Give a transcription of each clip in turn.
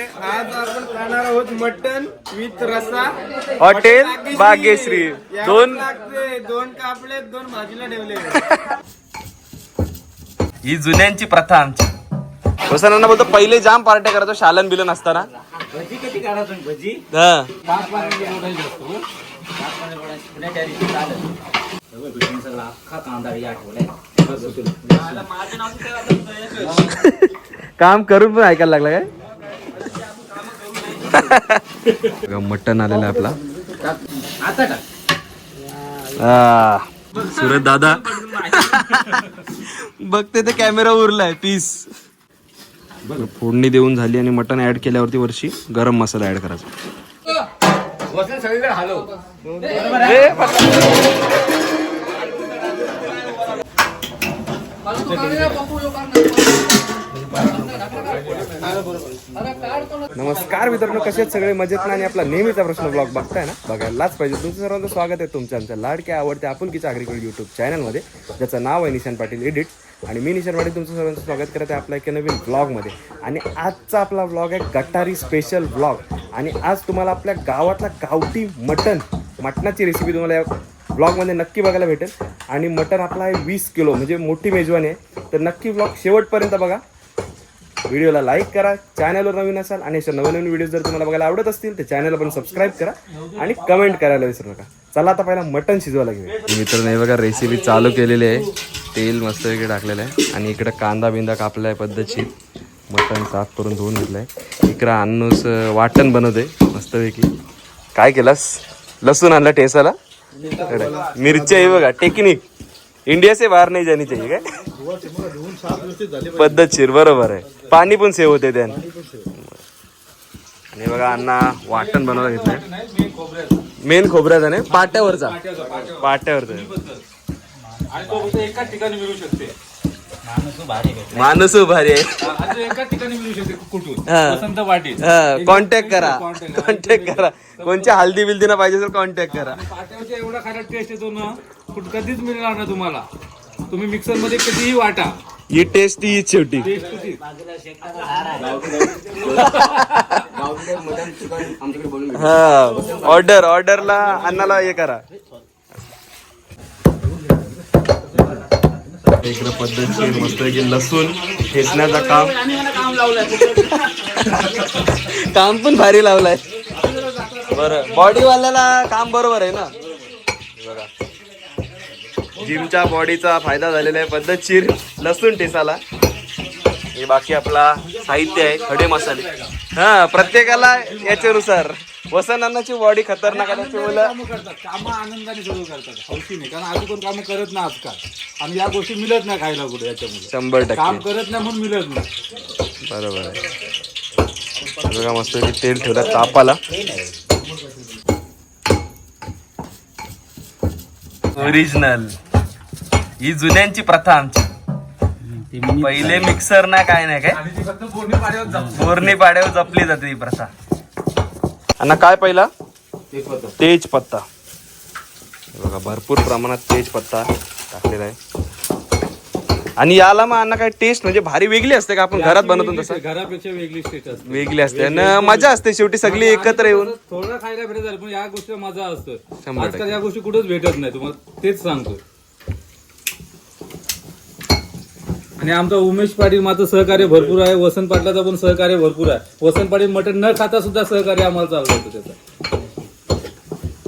आज आपण खाणार आहोत मटन विथ रसा हॉटेल भाग्यश्री. यावंच दोन लागते. दोन कापले दोन भाजीला ठेवले. ही जुन्यांची प्रथा आमची. वसंतांना बोलतो पहिले जाम पार्ट्या करायचो शालन बिलन असताना. भजी किती काढा तुम्ही? भजी? हा. काम करून पण ऐकायला लागला काय? मटन आलेलं आहे आपला. आता टाक आ, सुरत दादा. बघते ते कॅमेरा उरलाय पीस फोडणी देऊन झाली आणि मटन ऍड केल्यावरती वर्षी गरम मसाला ऍड करायचा. नमस्कार मित्रांनो कसे आहेत सगळे? मजेत ना? आणि आपला नेहमीचा प्रश्न ब्लॉग बघताय ना? बघायलाच पाहिजे. तुमचं सर्वांचं स्वागत आहे तुमच्या आमच्या लाडक्या आवडत्या आपुलकीच्या आगरीकडे युट्यूब चॅनलमध्ये ज्याचं नाव आहे निशान पाटील एडिट आणि मी निशान पाटील तुमचं सर्वांचं स्वागत करत आहे आपल्या एका नवीन ब्लॉगमध्ये आणि आजचा आपला ब्लॉग आहे गटारी स्पेशल ब्लॉग आणि आज तुम्हाला आपल्या गावातला गावठी मटन मटणाची रेसिपी तुम्हाला या ब्लॉगमध्ये नक्की बघायला भेटेल. आणि मटन आपला आहे वीस किलो म्हणजे मोठी मेजवानी आहे. तर नक्की ब्लॉग शेवटपर्यंत बघा. व्हिडिओला लाईक करा चॅनलवर नवीन असाल आणि अशा नवीन नवीन व्हिडिओ जर तुम्हाला बघायला आवडत असतील तर चॅनलला पण सबस्क्राईब करा आणि कमेंट करायला विसरू नका. चला आता पहिला मटण शिजवायला घेऊया. मित्रांनो हे बघा रेसिपी चालू केलेली आहे. तेल मस्त इकडे टाकलेलं आहे आणि इकडं कांदा बिंदा कापलाय पद्धतशीर. मटन साफ करून धुवून आहे इकडं अन्नूस वाटण बनवते मस्तपैकी. काय केलास? लसूण आणला टेसाला मिरच्या आहे बघा टेक्निक इंडिया से बाहेर नाही जाणी चाहिए काय? पद्धतशीर बरोबर आहे. पाणी पण सेव होते त्याने. आणि बघा अण्णा वाटण बनवायला घेतलंय. मेन खोबऱ्याचा नाही पाट्यावरचा. पाट्यावरचा. एकाच ठिकाणी मिळू शकते माणूस भारी आहे कॉन्टॅक्ट करा. कॉन्टॅक्ट करा. कोणच्या हल्दी बिल्दी ना पाहिजे तर कॉन्टॅक्ट करा एवढा टेस्ट येतो ना. कुठं कधीच मिळणार ना तुम्हाला. तुम्ही मिक्सरमध्ये कधीही वाटा. ही टेस्ट ती शेवटी टेस्ट हा ऑर्डर ऑर्डरला अन्नाला हे करा. इकडं पद्धतशीर मस्त की लसूण ठेचण्याचा काम. काम पण भारी लावलाय. बरं बॉडीवाल्याला काम बरोबर आहे ना? बघा जिमच्या बॉडीचा फायदा झालेला आहे. पद्धतशीर लसूण ठेसाला. हे बाकी आपला साहित्य आहे खडे मसाले. हा प्रत्येकाला याच्यानुसार. वसंतांनाची बॉडी खतरनाक आहे कामं कामं आनंदाने करतात. हौशीने कारण आधी कोण कामं करत नाही आजकाल. आणि या गोष्टी मिळत नाही खायला कुठे याच्यामुळे. शंभर काम टक्के करत नाही म्हणून मिळत नाही. बरोबर आहे. बघा मस्त तेल ठेवलं तापाला. ओरिजिनल ही जुन्यांची प्रथा आमची. पहिले मिक्सर ना काय नाही काय? बोरणी पाड्यावर जपली जाते ही प्रथा. आणि काय पहिला? तेज पत्ता. हे बघा भरपूर प्रमाणात तेज पत्ता टाकलेला आहे. आणि याला मग अण्णा काय टेस्ट म्हणजे भारी वेगळी असते का? आपण घरात बनवतो तसं? घरापेक्षा वेगळी असते. वेगळी असते. आणि मजा असते शेवटी सगळी एकत्र येऊन. थोडं खायला भेटत झालं पण या गोष्टीला मजा असतं. आजकाल या गोष्टी कुठेच भेटत नाही. तुम्हाला तेच सांगतो आणि आमचा उमेश पाटील माझं सहकार्य भरपूर आहे. वसंत पाटलाचा पण सहकार्य भरपूर आहे. वसंत पाटील मटण न खाता सुद्धा सहकार्य आम्हाला चालू होतं त्याचं.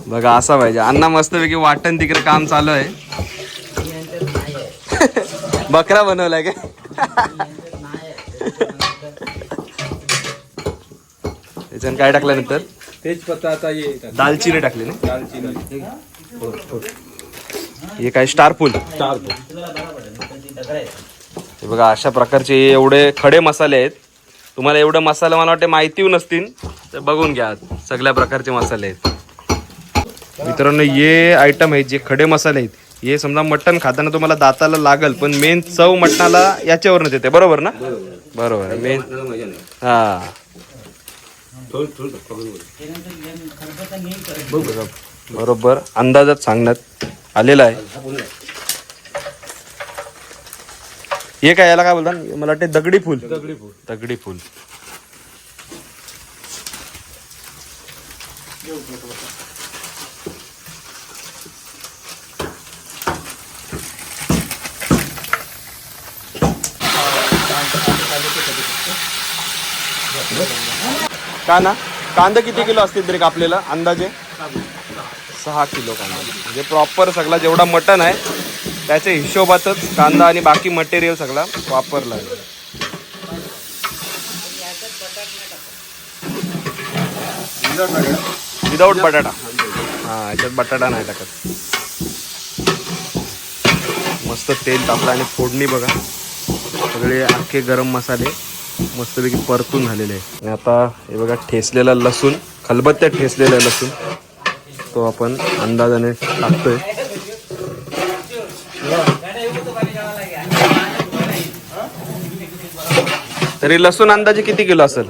बघा असा पाहिजे. अण्णा मस्तपैकी वाटण तिकडे काम चालू आहे. बकरा बनवलाय काय त्याच्यानं काय टाकल्यानंतर तेच पत्ता आता ये दालचिनी टाकली ना? दालचिनी हे काय स्टार फुल. हे बघा अशा प्रकारचे हे एवढे खडे मसाले आहेत. तुम्हाला एवढे मसाले मला वाटते माहिती नसतील. तर बघून घ्या सगळ्या प्रकारचे मसाले आहेत. मित्रांनो हे आयटम आहेत जे खडे मसाले आहेत. हे समजा मटण खाताना तुम्हाला दाताला लागल पण मेन चव मटणाला याच्यावरच येते. बरोबर ना? बरोबर. मेन हा. बघा, बरोबर. अंदाजात सांगण्यात आलेला आहे. हे काय याला काय बोलतात? मला वाटते दगडी फुल. दगडी फूल. दगडी फुल. कांदा कांदा किती किलो असतील तरी कापलेला अंदाजे? सहा किलो कांदा. म्हणजे प्रॉपर सगळा जेवढा मटन आहे त्याच्या हिशोबातच कांदा आणि बाकी मटेरियल सगळा वापरला. विदाऊट बटाटा. हा याच्यात बटाटा नाही टाकत. मस्त तेल टाकलं आणि फोडणी बघा. सगळे अख्खे गरम मसाले मस्तपैकी परतून झालेले आहे आता हे बघा ठेसलेला लसूण खलबत्त्यात ठेसलेला लसूण. तो आपण अंदाजाने टाकतोय. तरी लसूण अंदाजे किती किलो असेल?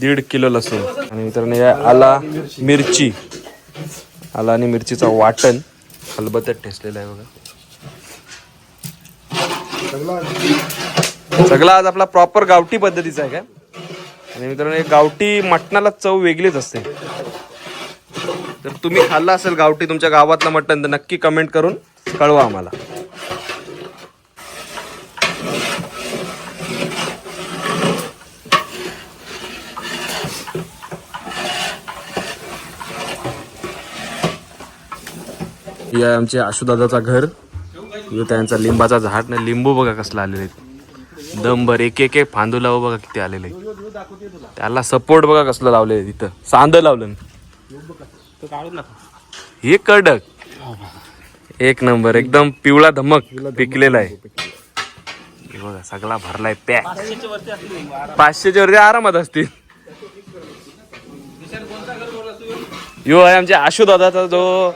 दीड किलो लसूण. आणि मित्रांनो या आला मिरची. आला आणि मिरचीचा वाटण. खलबत्त्यात ठेसलेला आहे बघा. सगळा आज आपला प्रॉपर गावठी पद्धतीचा आहे काय? आणि मित्रांनो गावठी मटणाला चव वेगळीच असते. तर तुम्ही खाल्लं असेल गावठी तुमच्या गावातलं मटण तर नक्की कमेंट करून कळवा आम्हाला. हे आहे आमचे आशुदादाचा घर. हे त्यांचा लिंबाचा झाड नाही लिंबू बघा कसला आलेले आहेत. दमभर एक एक एक फांदू लावू बघा किती आलेले त्याला सपोर्ट बघा कसलं लावले तिथं सांद लावलं हे कडक. एक नंबर एकदम पिवळा धमक पिकलेला आहे. बघा सगळा भरलाय पॅक. पाचशेच्या वरती आरामात असतील. यो आहे आमच्या आशू दादाचा जो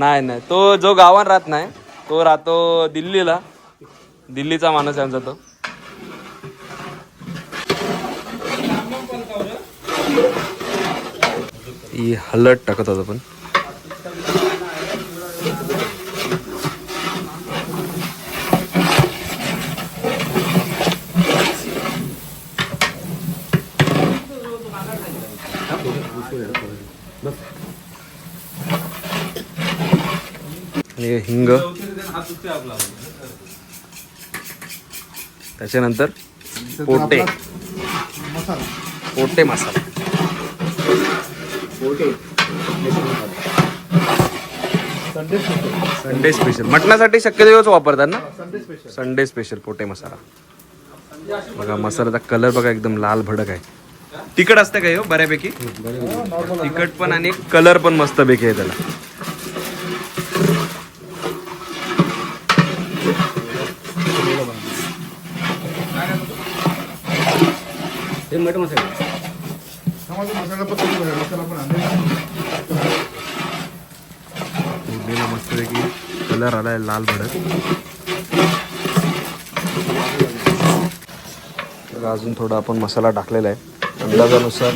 नाही नाही. तो जो गावात राहत नाही तो राहतो दिल्लीला. दिल्लीचा माणूस आहे आमचा तो. ही हलत टाकत होतो पण आणि हिंग. त्याच्यानंतर पोटे. पोटे मसाला. संडे स्पेशल मटणासाठी शक्यतो वापरतात ना? संडे स्पेशल पोटे मसाला. बघा मसाल्याचा कलर बघा एकदम लाल भडक आहे. तिखट असतं का हो बऱ्यापैकी? तिखट पण आणि कलर पण मस्त पैकी आहे त्याला. हे मटण मसाला. फोडणीला मस्तपैकी कलर आलाय लाल भडक. तर अजून थोडा आपण मसाला टाकलेला आहे. अंदाजानुसार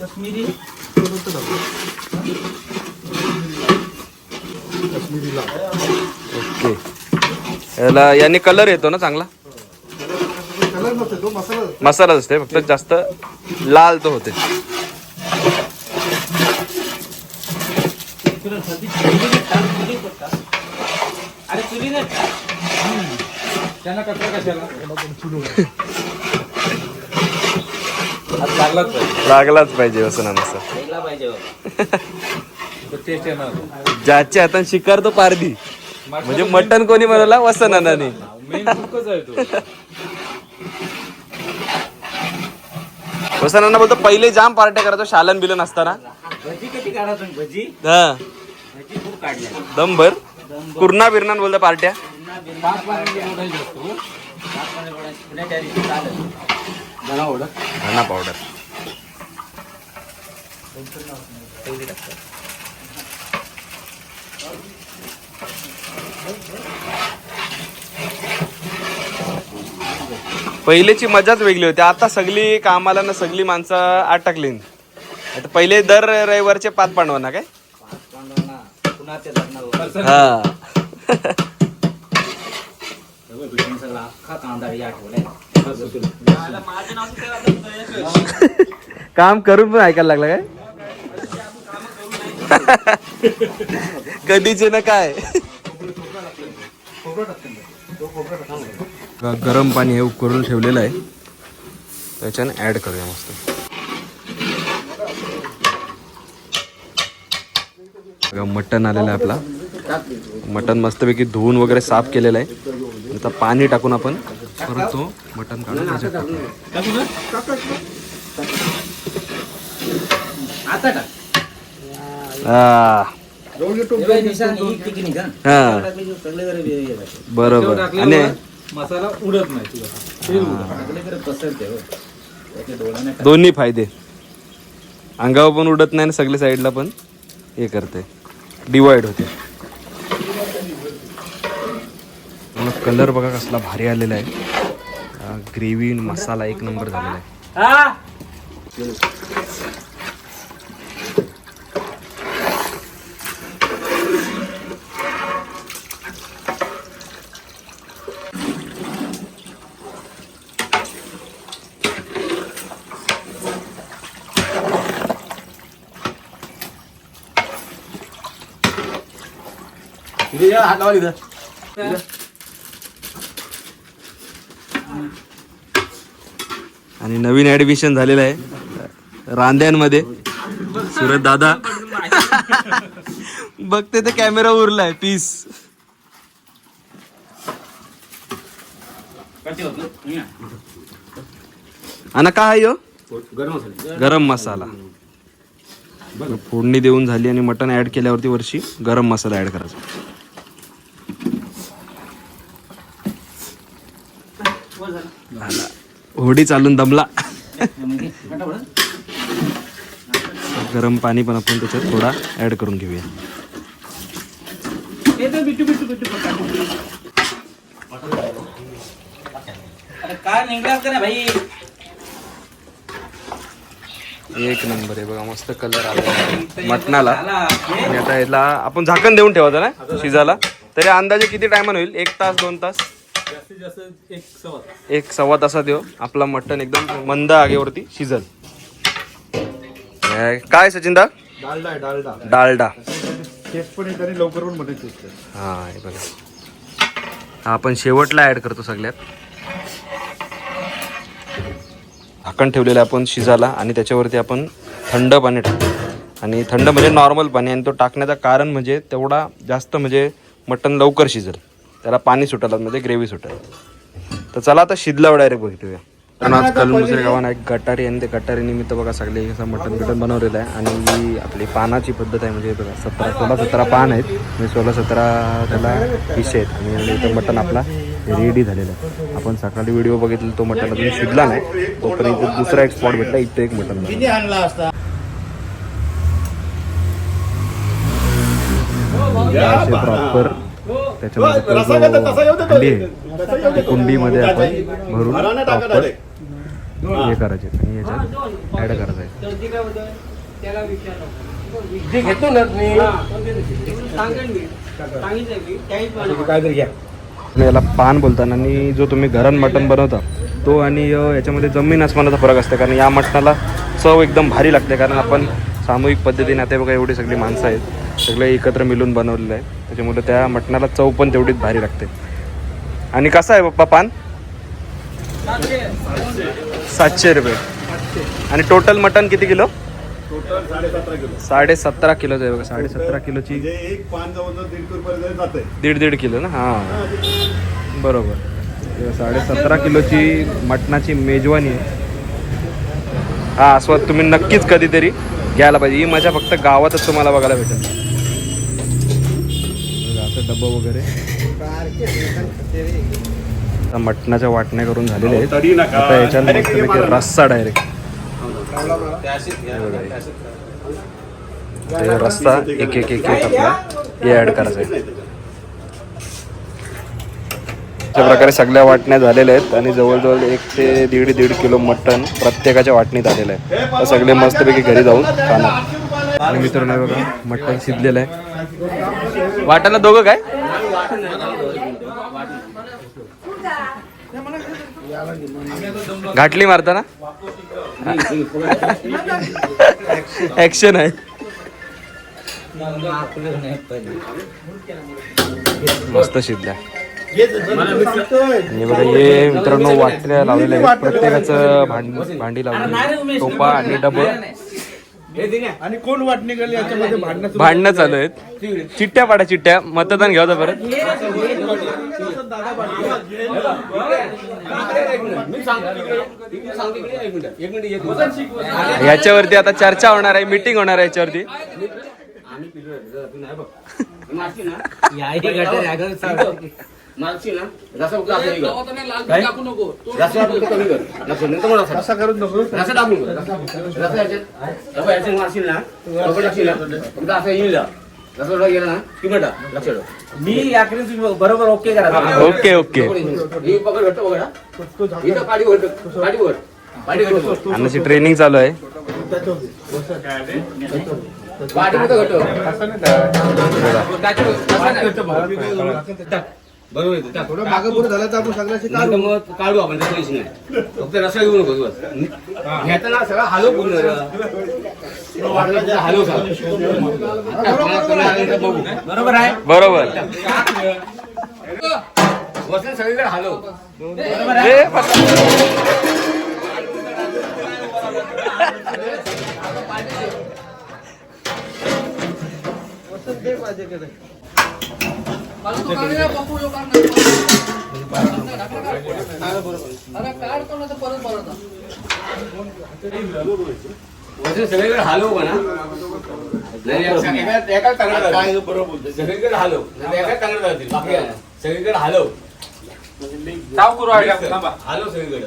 काश्मीरी ओके याला याने कलर येतो ना चांगला? मसाला असते फक्त जास्त लाल तो होते. त्यांना कचरा कशाला लागलाच पाहिजे लागलाच पाहिजे वसना मसाला खायला पाहिजे ज्याच्या हातात शिकार तो पारदी म्हणजे मटन कोणी बनवला? आहे तो. वसनाना बोलतो पहिले जाम पार्ट्या करायचो शालन बिलन असताना. भजी भजी? हा. भजी खूप काढल्या. दमभर. कुर्ना बिरनान बोलतो पार्ट्या पाच पाण्याची ओढायची असतो पाच पाणी गोळा पुण्याच्या दिवशी चालेल धना पावडर पहिलेची मजाच वेगळी होती. आता सगळी कामाला ना सगळी माणसं अटकली. आता पहिले दर रविवारचे पाच पांडव ना काय हा. काम करून पण ऐकायला लागला काय? कधीचे ना काय? गरम पाणी हे उकळून ठेवलेलं आहे. त्याच्याने ऍड करूया मस्त. बघा, मटण आलेलं आहे आपला. मटण मस्तपैकी धुवून वगैरे साफ केलेलं आहे. आता पाणी टाकून आपण परत तो मटण काढून. आता ही हा. हे. बरोबर. आणि मसाला उडत नाही हो. दोन्ही फायदे. अंगावर पण उडत नाही आणि सगळे साईडला पण हे करते. डिवाइड होते. कलर बघा कसला भारी आलेला आहे. ग्रेव्ही मसाला एक नंबर झालेला आहे. आणि नवीन ऍडमिशन झालेलं आहे. रांद्यांमध्ये सुरत दादा. बघते ते कॅमेरा उरलाय पीस आणि काय हो गरम मसाला. फोडणी देऊन झाली आणि मटण ऍड केल्यावरती वर्षी गरम मसाला ऍड करायचा. होडी चालून दमला. म्हणजे? गरम पाणी पण आपण त्याच्यात थोडा ऍड करून घेऊया. एक नंबर आहे बघा मस्त कलर आला. मटणाला. आणि आता याला आपण झाकण देऊन ठेवायचं ना शिजायला तरी अंदाजे किती टायमान होईल? एक तास दोन तास? जास्तीत जास्त एक सवा एक सव्वा तासात येऊ आपला मटण एकदम मंद आगेवरती शिजल. काय सचिनदा? डालडा आहे, डालडा. डालडा. टेस्ट पण येत आणि लवकर पण मध्ये टेस्ट हा हे बघा. हा आपण शेवटला ऍड करतो सगळ्यात. झाकण ठेवलेलं आहे आपण शिजायला आणि त्याच्यावरती आपण थंड पाणी टाकतो आणि थंड म्हणजे नॉर्मल पाणी आणि तो टाकण्याचं कारण म्हणजे तेवढा जास्त म्हणजे मटण लवकर शिजेल. त्याला पाणी सुटायला म्हणजे ग्रेव्ही सुटेल तर चला आता शिजल्यावर डायरेक्ट बघितूया. पण आज कलमुसरे गावानं एक गटारी आणि ते गटारी निमित्त बघा सगळे असं मटण बिटन बनवलेलं आहे. आणि ही आपली पानाची पद्धत आहे म्हणजे बघा सतरा सोळा सतरा पान आहेत. म्हणजे सोळा सतरा त्याला पिशे आहेत. आणि इथं मटण आपला रेडी झालेला आहे. आपण सकाळी व्हिडिओ बघितला तो मटण अजून शिजला नाही. तोपर्यंत इथं दुसरा एक स्पॉट भेटला इथं एक मटण प्रॉपर त्याच्यामध्ये हंडी ती कुंडीमध्ये आपण भरून हे करायचे आणि याच्यात ऍड करायचं. आहे घ्या. आणि याला पान बोलतात आणि जो तुम्ही घरात मटण बनवता तो आणि याच्यामध्ये जमीन आसमानाचा फरक असते. कारण या मटणाला चव एकदम भारी लागते. कारण आपण सामूहिक पद्धतीने आता बघा एवढी सगळी माणसं आहेत. सगळे एकत्र मिळून बनवलेलं आहे. त्याच्यामुळे त्या मटणाला चव पण तेवढीच भारी लागते. आणि कसं आहे पप्पा पान? सातशे रुपये. आणि टोटल मटण किती किलो? किलो साडे सतरा किलोचं आहे बघा साडे सतरा किलोची. म्हणजे दीड दीड किलो ना? हां. बरोबर. साडे सतरा किलोची मटणाची मेजवानी आहे. हा आस्वाद तुम्ही नक्कीच कधीतरी घ्यायला पाहिजे. ही मजा फक्त गावातच तुम्हाला बघायला भेटेल. डब्बा वगैरे? आता मटणाच्या वाटण्या करून झालेल्या आहेत. आता याच्यात मस्तपैकी रस्सा डायरेक्ट. ते रस्सा एक एक एक एक आपला. हे ऍड करायचं आहे. अशा प्रकारे सगळ्या वाटण्या झालेल्या आहेत आणि जवळजवळ एक ते दीड दीड किलो मटण प्रत्येकाच्या वाटणीत आलेलं आहे. तर सगळे मस्तपैकी घरी जाऊन खाणार. आणि मित्रांनो बघा मटण शिजलेलं आहे. वाटायला दोघं काय? घाटली मारताना? ऍक्शन आहे. मस्त शिजल्या. आणि बघा हे मित्रांनो वाटल्या लावलेल्या आहेत. प्रत्येकाचं भांडी भांडी लावली टोपा आणि डबल आणि कोण वाटणी गेली याच्यामध्ये भांडणं भांडणं चालू आहेत. चिट्ट्या पाडा चिट्ट्या मतदान घ्यावं परत. याच्यावरती आता चर्चा होणार आहे मीटिंग होणार आहे याच्यावरती. मागची ना रसा फक्त असं निघाल. रसा फक्त कमी कर. नंतर मला रसा. असं करून नको. रसा टाकून कर. रसा रसा याच्यात. रवा याच्यात मारशील ना? रवा टाकशील ना? फक्त असं येईल ना. रसा थोडा गेला ना? की मिटा लक्ष ठेव. मी याकडे बरोबर ओके करा. Okay okay. ही पकड घट्ट पकड हा. ही तर पाठी घट्ट पाठी घट्ट पाठी घट्ट अन्नाची ट्रेनिंग चालू आहे. पाठी घट्ट. घट्ट थोडं मागं पुढे झालं तर आपण मग काढू. आपण त्याचा नाही. फक्त रसा घेऊ नको बस. घेताना सगळं हलव पूर्ण. वाटलं तर हलव सगळं. आता कोणाला कमी आलं तर बघू. बरोबर आहे. बरोबर. वसंत सगळीकडे वसंत सगळीकडे हलव का ना. सगळीकडे हलव. सगळीकडे हलव. हलव सगळीकडे.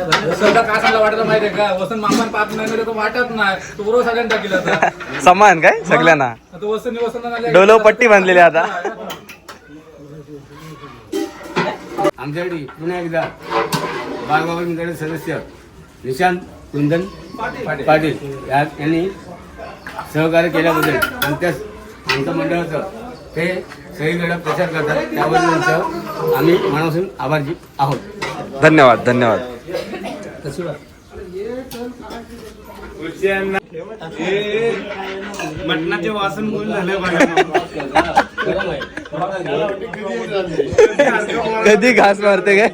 वसंतला काय माहितीये का? वसंत मामान पाच महिने तो वाटत नाही. तो बरोबर सगळ्यांना टाकील आता. समान काय? सगळ्यांना? आता वसंत वसंत डोलो पट्टी बांधलेली आहे आता. आमच्याकडे पुन्हा एकदा बाळबाबा मंडळ सदस्य निशांत कुंदन पाटील. या यांनी सहकार्य केल्याबद्दल आणि त्या आमच्या मंडळाचं ते सगळीकडे प्रचार करतात. त्याबद्दल आम्ही मनापासून आभारी आहोत. धन्यवाद धन्यवाद. मटणाचे वासन बोल झाले कधी घास मारते काय?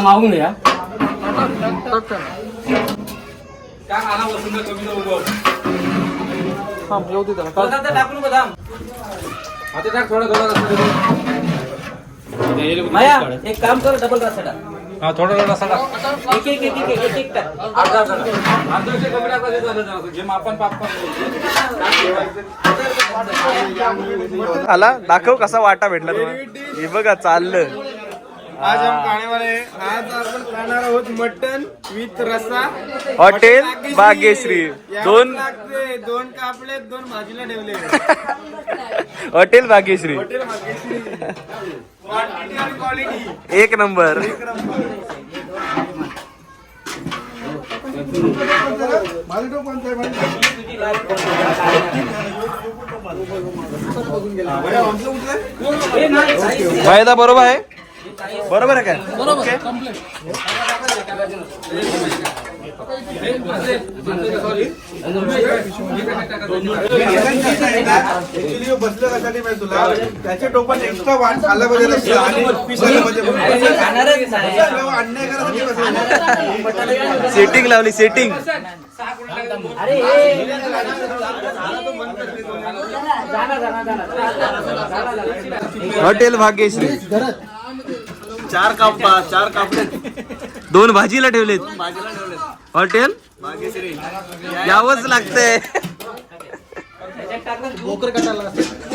मागून घ्या काय आला वसंत कमी उभं टाकू नको थांब. आता टाक थोडा थोडा माया एक काम कर डबल टाक. हा थोडा थोडा एक एक एक एक एक एक एक टाक. अर्धा अर्धा अर्धा कमी टाका ते झालं. जे मापन पापन. आला दाखव कसा वाटा भेटला तुम्हाला. हे बघा चाललं. आज हम खाने वाले हैं आज आपण खाणार आहोत मटन विथ रसा हॉटेल भाग्यश्री. दोन लागते. दोन कापले दोन भाजीला ठेवले. Hotel Bhagyashree. Hotel Bhagyashree. Quantity आणि क्वालिटी एक नंबर. फायदा बरोबर आहे. बरोबर आहे काय? ऍक्च्युली बसलं कशासाठी माहिती तुला त्याच्या टोपात एक्स्ट्रा वाट आला पाहिजे रस्सा आणि पीस आलं पाहिजे म्हणून. खाणारच आहे. सगळं अन्याय करायसाठी बसलं. सेटिंग लावली सेटिंग अरे हे जाना जाना जाना हॉटेल भाग्यश्री. चार कापा चार कापले दोन भाजीला ठेवलेत. हॉटेल? यावंच लागतंय.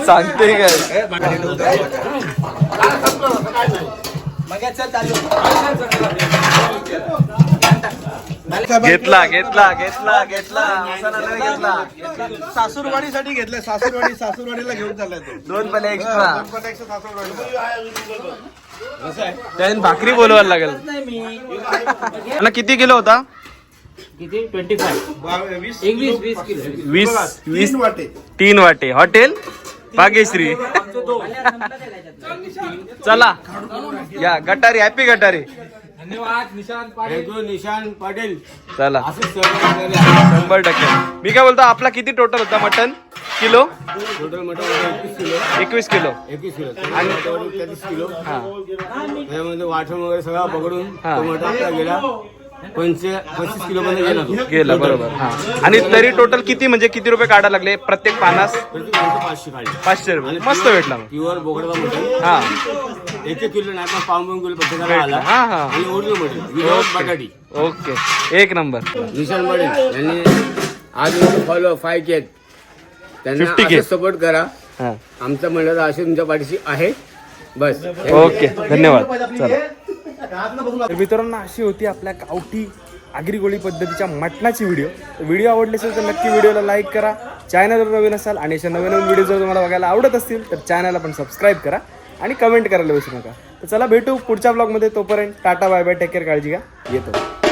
सांगते काय? घेतला घेतला घेतला घेतला. घेतला. सासूरवाडीसाठी घेतलंय. सासूरवाडी सासूरवाडीला घेऊन चाललाय तो. दोन पण एक्स्ट्रा दोन पण एकशे सासूरवाडी त्याने भाकरी बोलवायला लागेल. आणि किती किलो होता? किती? ट्वेंटी फाय वीस एक वीस किलो वाटे. तीन वाटे. हॉटेल? भाग्यश्री. चला. या गटारी हॅपी गटारी. धन्यवाद Nishant Patil. Thank you Nishant Patil. चला. शंभर टक्के. मी काय बोलतो आपला किती टोटल होता मटन? किलो? टोटल एकवीस किलो. एकवीस किलो. एकवीस किलो. आणि तेहतीस किलो. हा. त्यामध्ये वाटण वगैरे सगळा पकडून हा. तो मटन आपला गेला. पंचे पंचवीस किलो पर्यंत गेला तो. गेला बरोबर. हा. आणि तरी टोटल किती म्हणजे किती रुपये काढायला लागले? प्रत्येक पानास? प्रति पाचशे काढले. पाचशे रुपये. मस्त भेटला मग. प्युअर हा. एक एक किलो नाही पण पाऊन पाऊन किलो. आला. हा, हा. आणि ओरिजिनल विदाउट बटाटी. ओके. एक नंबर. निशांत पाटील यांनी आज फॉलो फाय केत त्यांना 50 K. असं सपोर्ट करा. हा. आमचा असे तुमच्या पाठीशी आहे. बस. ओके धन्यवाद. चला. तर मित्रांनो अशी होती आपल्या गावठी आगरी पद्धतीच्या मटणाची व्हिडिओ. व्हिडिओ आवडली असेल तर नक्की व्हिडिओला लाईक करा. चॅनलवर नवीन असाल आणि अशा नवीन नवीन व्हिडिओ जर तुम्हाला बघायला आवडत असतील तर चॅनलला पण सबस्क्राईब करा आणि कमेंट करायला विसरू नका. तर चला भेटू पुढच्या ब्लॉगमध्ये तोपर्यंत tata bye bye take care काळजी घ्या. येतो.